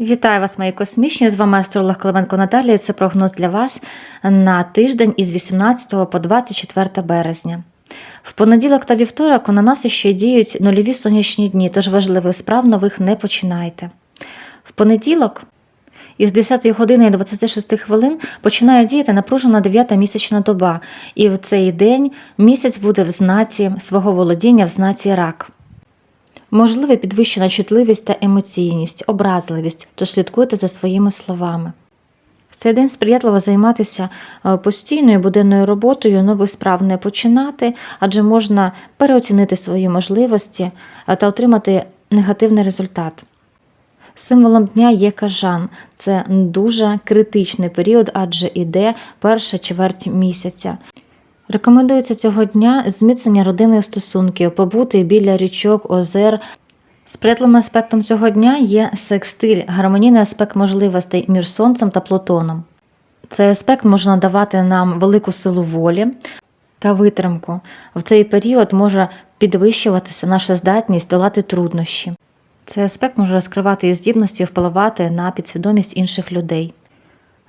Вітаю вас, мої космічні. З вами астролог Клименко Наталія. Це прогноз для вас на тиждень із 18 по 24 березня. В понеділок та вівторок на нас ще діють нульові сонячні дні, тож важливих справ нових не починайте. В понеділок із 10 години і 26 хвилин починає діяти напружена 9 місячна доба, і в цей день місяць буде в знаці свого володіння, в знаці рак. Можливе підвищена чутливість та емоційність, образливість, тож слідкуйте за своїми словами. В цей день сприятливо займатися е, постійною буденною роботою, нових справ не починати, адже можна переоцінити свої можливості е, та отримати негативний результат. Символом дня є кажан. Це дуже критичний період, адже іде перша чверть місяця. Рекомендується цього дня зміцнення родинних стосунків, побути біля річок, озер. Сприятливим аспектом цього дня є секстиль, гармонійний аспект можливостей між сонцем та Плутоном. Цей аспект може надавати нам велику силу волі та витримку. В цей період може підвищуватися наша здатність долати труднощі. Цей аспект може розкривати і здібності впливати на підсвідомість інших людей.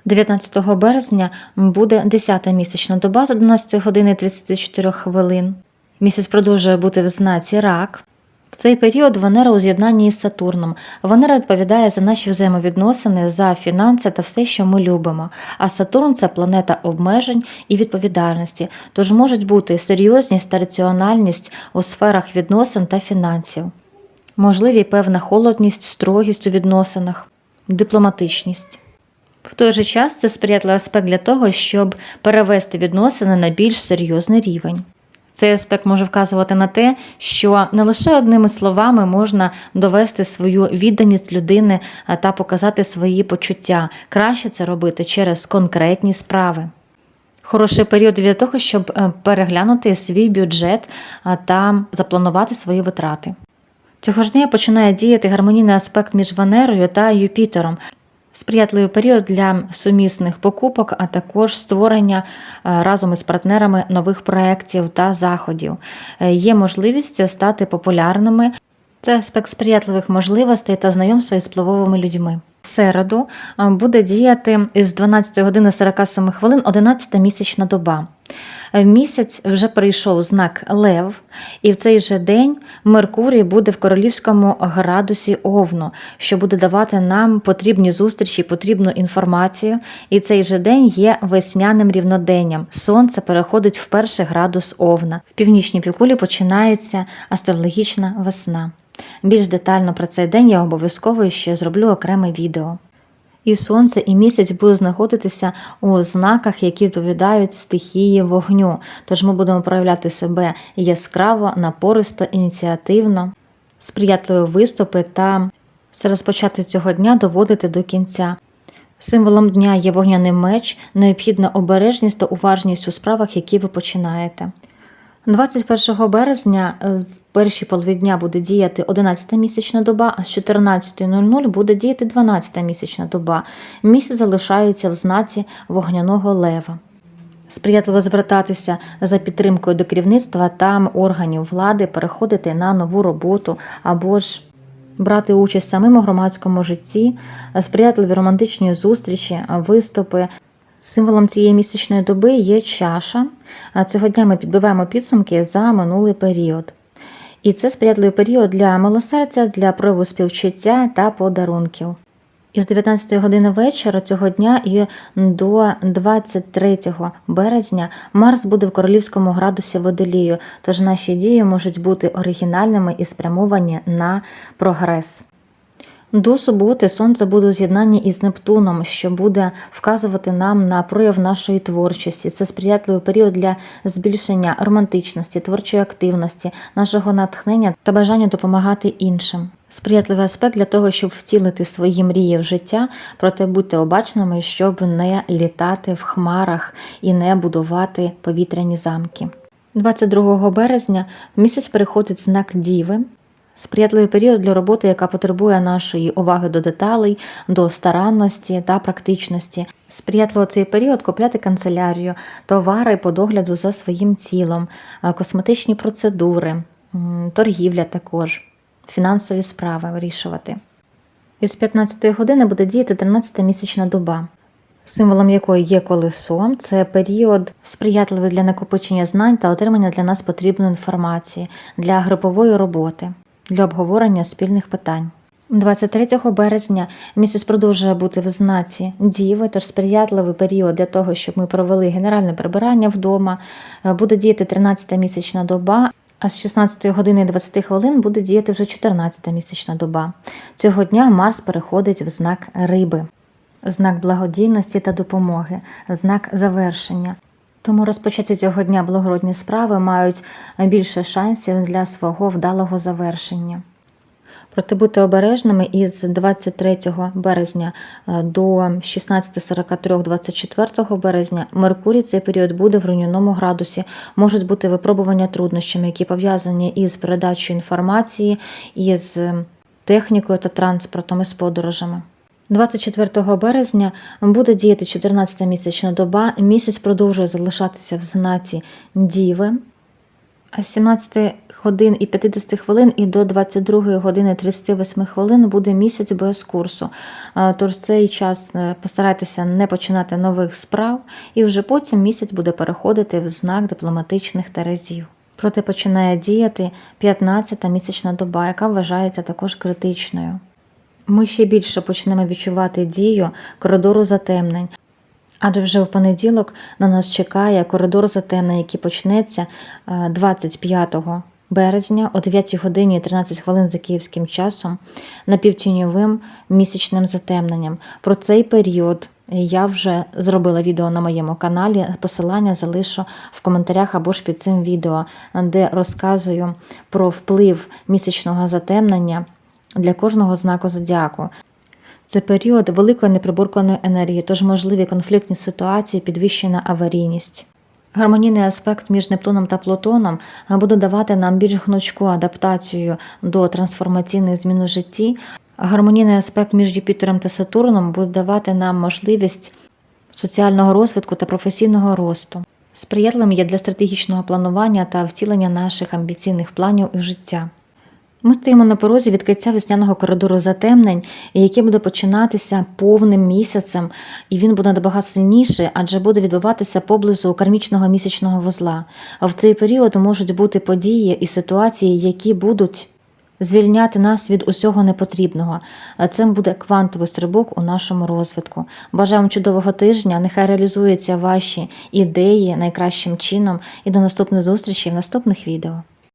19 березня буде 10-та місячна доба з 11 години 34 хвилин. Місяць продовжує бути в знаці рак. В цей період Венера у з'єднанні із Сатурном. Венера відповідає за наші взаємовідносини, за фінанси та все, що ми любимо. А Сатурн це планета обмежень і відповідальності, тож можуть бути серйозність та раціональність у сферах відносин та фінансів. Можливі певна холодність, строгість у відносинах, дипломатичність. В той же час це сприятливий аспект для того, щоб перевести відносини на більш серйозний рівень. Цей аспект може вказувати на те, що не лише одними словами можна довести свою відданість людини та показати свої почуття. Краще це робити через конкретні справи. Хороший період для того, щоб е, переглянути свій бюджет та запланувати свої витрати. Цього ж дня починає діяти гармонійний аспект між Венерою та Юпітером. Сприятливий період для сумісних покупок, а також створення е, разом із партнерами нових проєктів та заходів. Е, Є можливість стати популярними. Це аспект сприятливих можливостей та знайомства із впливовими людьми. Середу е, буде діяти з 12 години 47 хвилин 11 місячна доба. Е, Місяць вже прийшов знак Лев, і в цей же день Меркурій буде в королівському градусі Овну, що буде давати нам потрібні зустрічі, потрібну інформацію. І цей же день є весняним рівноденням. Сонце переходить в перший градус Овна. В північній півкулі починається астрологічна весна. Більш детально про цей день я обов'язково ще зроблю окреме відео. І сонце, і місяць будуть знаходитися у знаках, які відповідають стихії вогню. Тож ми будемо проявляти себе яскраво, напористо, ініціативно, сприятливі виступи та все розпочати цього дня доводити до кінця. Символом дня є вогняний меч, необхідна обережність та уважність у справах, які ви починаєте. 21 березня е, в першій половині дня буде діяти 11 місячна доба, а з 14.00 буде діяти 12 місячна доба. Місяць залишається в знаці вогняного лева. Сприятливо звертатися за підтримкою до керівництва та органів влади, переходити на нову роботу або ж брати участь самим у громадському житті, сприятливі романтичні зустрічі, виступи. Символом цієї місячної доби є чаша. Цього дня ми підбиваємо підсумки за минулий період. І це сприятливий період для милосердя, для прояву співчуття та подарунків. Із 19 години вечора цього дня і до 23 березня Марс буде в королівському градусі водолію, тож наші дії можуть бути оригінальними і спрямовані на прогрес. До суботи сонце буде у з'єднанні із Нептуном, що буде вказувати нам на прояв нашої творчості. Це сприятливий період для збільшення романтичності, творчої активності, нашого натхнення та бажання допомагати іншим. Сприятливий аспект для того, щоб втілити свої мрії в життя, проте будьте обачними, щоб не літати в хмарах і не будувати повітряні замки. 22 березня місяць переходить знак Діви. Сприятливий період для роботи, яка потребує нашої уваги до деталей, до старанності та практичності. Сприятливо цей період купляти канцелярію, товари по догляду за своїм тілом, косметичні процедури, торгівля також, фінансові справи вирішувати. Із 15 години буде діяти 13 місячна доба, символом якої є колесо. Це період сприятливий для накопичення знань та отримання для нас потрібної інформації для групової роботи, для обговорення спільних питань. 23 березня місяць продовжує бути в знаці Діви, тож сприятливий період для того, щоб ми провели генеральне прибирання вдома. Е, Буде діяти 13 місячна доба, а з 16 години 20 хвилин буде діяти вже 14 місячна доба. Цього дня Марс переходить в знак риби, знак благодійності та допомоги, знак завершення. Тому розпочаті цього дня благородні справи мають більше шансів для свого вдалого завершення. Проте бути обережними із 23 березня е, до 16.43 24 березня Меркурій цей період буде в руйнівному градусі. Можуть бути випробування труднощами, які пов'язані із передачею інформації, із технікою та транспортом із подорожами. 24 березня буде діяти 14 місячна доба. Місяць продовжує залишатися в знаці Діви. З 17 годин і 50 хвилин і до 22 години 38 хвилин буде місяць без курсу. Тож цей час е, постарайтеся не починати нових справ, і вже потім місяць буде переходити в знак дипломатичних терезів. Проте починає діяти 15-та місячна доба, яка вважається також критичною. Ми ще більше почнемо відчувати дію коридору затемнень, Адже вже в понеділок на нас чекає коридор затемнень, який почнеться е, 25 березня о 9 годині 13 хвилин за київським часом напівтіньовим місячним затемненням. Про цей період я вже зробила відео на моєму каналі. Посилання залишу в коментарях або ж під цим відео, де розказую про вплив місячного затемнення для кожного знаку зодіаку. Це період великої неприборканої енергії, тож можливі конфліктні ситуації, підвищена аварійність. Гармонійний аспект між Нептуном та Плутоном буде давати нам більш гнучку адаптацію до трансформаційних змін у житті. Гармонійний аспект між Юпітером та Сатурном буде давати нам можливість соціального розвитку та професійного росту. Сприятливим є для стратегічного планування та втілення наших амбіційних планів у життя. Ми стоїмо на порозі відкриття весняного коридору затемнень, який буде починатися повним місяцем, і він буде набагато сильніший, адже буде відбуватися поблизу кармічного місячного вузла. В цей період можуть бути події і ситуації, які будуть звільняти нас від усього непотрібного. А Цим буде квантовий стрибок у нашому розвитку. Бажаю вам чудового тижня. Нехай реалізуються ваші ідеї найкращим чином. І до наступної зустрічі в наступних відео.